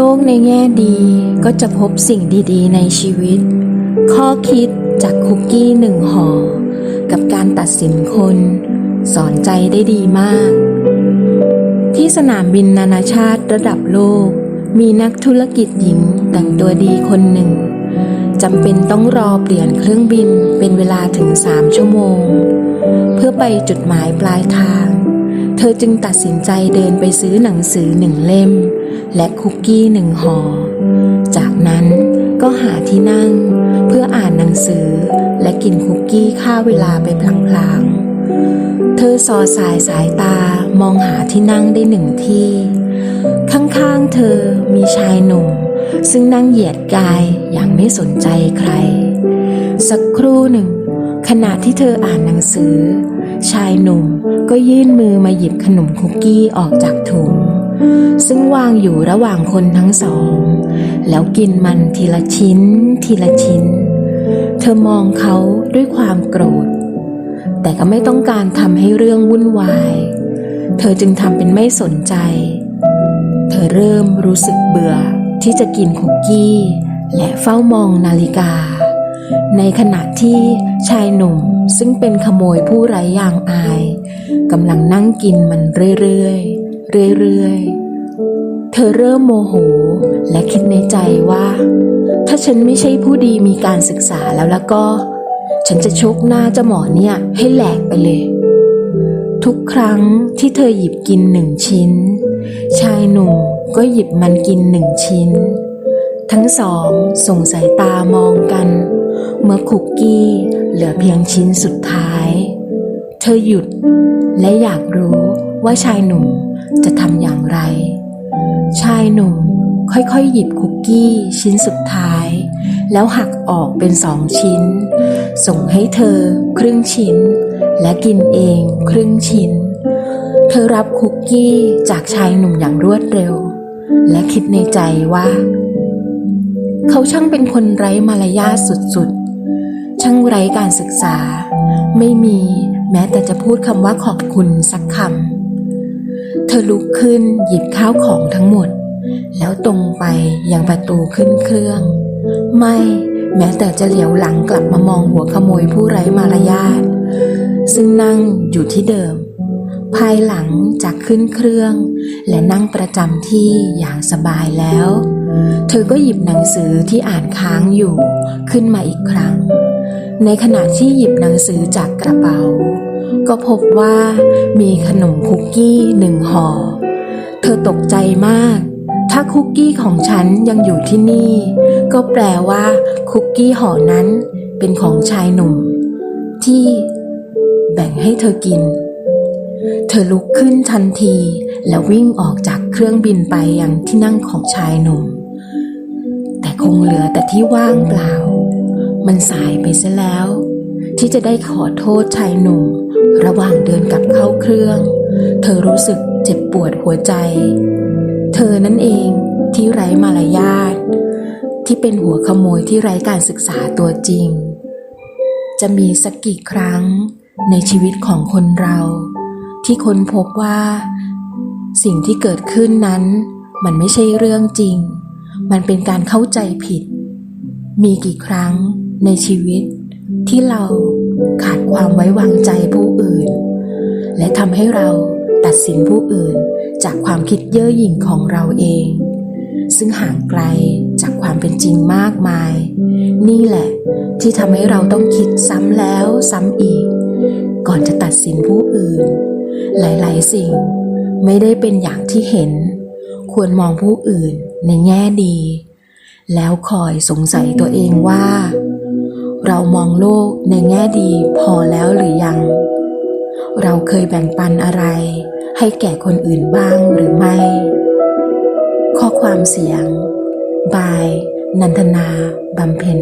ลกในแง่ดีก็จะพบสิ่งดีๆ ในชีวิต ข้อคิดจากคุกกี้หนึ่งห่อ กับการตัดสินคน สอนใจได้ดีมาก ที่สนามบินนานาชาติระดับโลก มีนักธุรกิจหญิงแต่งตัวดีคนหนึ่งจำเป็นต้องรอเปลี่ยนเครื่องบินเป็นเวลาถึงสามชั่วโมง เพื่อไปจุดหมายปลายทาง เธอจึงตัดสินใจเดินไปซื้อหนังสือหนึ่งเล่ม และคุกกี้หนึ่งห่อ จากนั้นก็หาที่นั่งเพื่ออ่านหนังสือและกินคุกกี้ฆ่าเวลาไปพลางๆ เธอสอดสายสายตามองหาที่นั่งได้หนึ่งที่ ข้างๆเธอมีชายหนุ่ม ซึ่งนั่งเหยียดกายอย่างไม่สนใจใคร สักครู่หนึ่ง ขณะที่เธออ่านหนังสือ ชายหนุ่มก็ยื่นมือมาหยิบขนมคุกกี้ออกจากถุง ซึ่งวางอยู่ระหว่างคนทั้งสอง แล้วกินมันทีละชิ้น ทีละชิ้น เธอมองเขาด้วยความโกรธ แต่ก็ไม่ต้องการทำให้เรื่องวุ่นวาย เธอจึงทำเป็นไม่สนใจ เธอเริ่มรู้สึกเบื่อที่จะกินคุกกี้ และเฝ้ามองนาฬิกา ในขณะที่ชายหนุ่มซึ่งเป็นขโมยผู้ไร้ยางอายกำลังนั่งกินมันเรื่อยๆ เรื่อยๆ เธอเริ่มโมโห และคิดในใจว่า ถ้าฉันไม่ใช่ผู้ดีมีการศึกษาแล้วแล้วก็ ฉันจะชกหน้าเจ้าหมอเนี่ยให้แหลกไปเลย ทุกครั้งที่เธอหยิบกินหนึ่งชิ้น ชายหนุ่มก็หยิบมันกินหนึ่งชิ้น ทั้งสองส่งสายตามองกัน เมื่อคุกกี้เหลือเพียงชิ้นสุดท้าย เธอหยุดและอยากรู้ว่าชายหนุ่ม จะทำอย่างไร ชายหนุ่มค่อยๆ หยิบคุกกี้ชิ้นสุดท้าย แล้วหักออกเป็นสองชิ้น ส่งให้เธอครึ่งชิ้น และกินเองครึ่งชิ้น เธอรับคุกกี้จากชายหนุ่มอย่างรวดเร็ว และคิดในใจว่า เขาช่างเป็นคนไร้มารยาทสุดๆ ช่างไร้การศึกษา ไม่มีแม้แต่จะพูดคำว่าขอบคุณสักคำ เธอลุกขึ้นหยิบข้าวของทั้งหมด แล้วตรงไปยังประตูขึ้นเครื่อง ไม่แม้แต่จะเหลียวหลังกลับมามองหัวขโมยผู้ไร้มารยาทซึ่งนั่งอยู่ที่เดิม ภายหลังจากขึ้นเครื่อง และนั่งประจำที่อย่างสบายแล้ว เธอก็หยิบหนังสือที่อ่านค้างอยู่ขึ้นมาอีกครั้ง ในขณะที่หยิบหนังสือจากกระเป๋า ก็พบว่ามีขนมคุกกี้หนึ่งห่อ เธอตกใจมาก ถ้าคุกกี้ของฉันยังอยู่ที่นี่ ก็แปลว่าคุกกี้ห่อนั้นเป็นของชายหนุ่ม ที่แบ่งให้เธอกิน เธอลุกขึ้นทันทีแล้ววิ่งออกจากเครื่องบินไปยังที่นั่งของชายหนุ่ม แต่คงเหลือแต่ที่ว่างเปล่า มันสายไปซะแล้ว ที่จะได้ขอโทษชายหนุ่ม ระหว่างเดินกลับเข้าเครื่อง เธอรู้สึกเจ็บปวดหัวใจ เธอนั่นเองที่ไร้มารยาทที่เป็นหัวขโมยที่ไร้การศึกษาตัวจริง จะมีสักกี่ครั้งในชีวิตของคนเรา ที่ค้นพบว่า สิ่งที่เกิดขึ้นนั้น มันไม่ใช่เรื่องจริง มันเป็นการเข้าใจผิด มีกี่ครั้งในชีวิตที่เรา ขาดความไว้วางใจผู้อื่น และทำให้เราตัดสินผู้อื่นจากความคิดเย่อหยิ่งของเราเอง ซึ่งห่างไกลจากความเป็นจริงมากมาย นี่แหละที่ทำให้เราต้องคิดซ้ำแล้วซ้ำอีก ก่อนจะตัดสินผู้อื่น หลายๆ สิ่งไม่ได้เป็นอย่างที่เห็น ควรมองผู้อื่นในแง่ดี แล้วคอยสงสัยตัวเองว่า เรามองโลกในแง่ดีพอแล้วหรือยัง เราเคยแบ่งปันอะไร ให้แก่คนอื่นบ้างหรือไม่ ข้อความเสียง บาย นันทนาบำเพ็ญ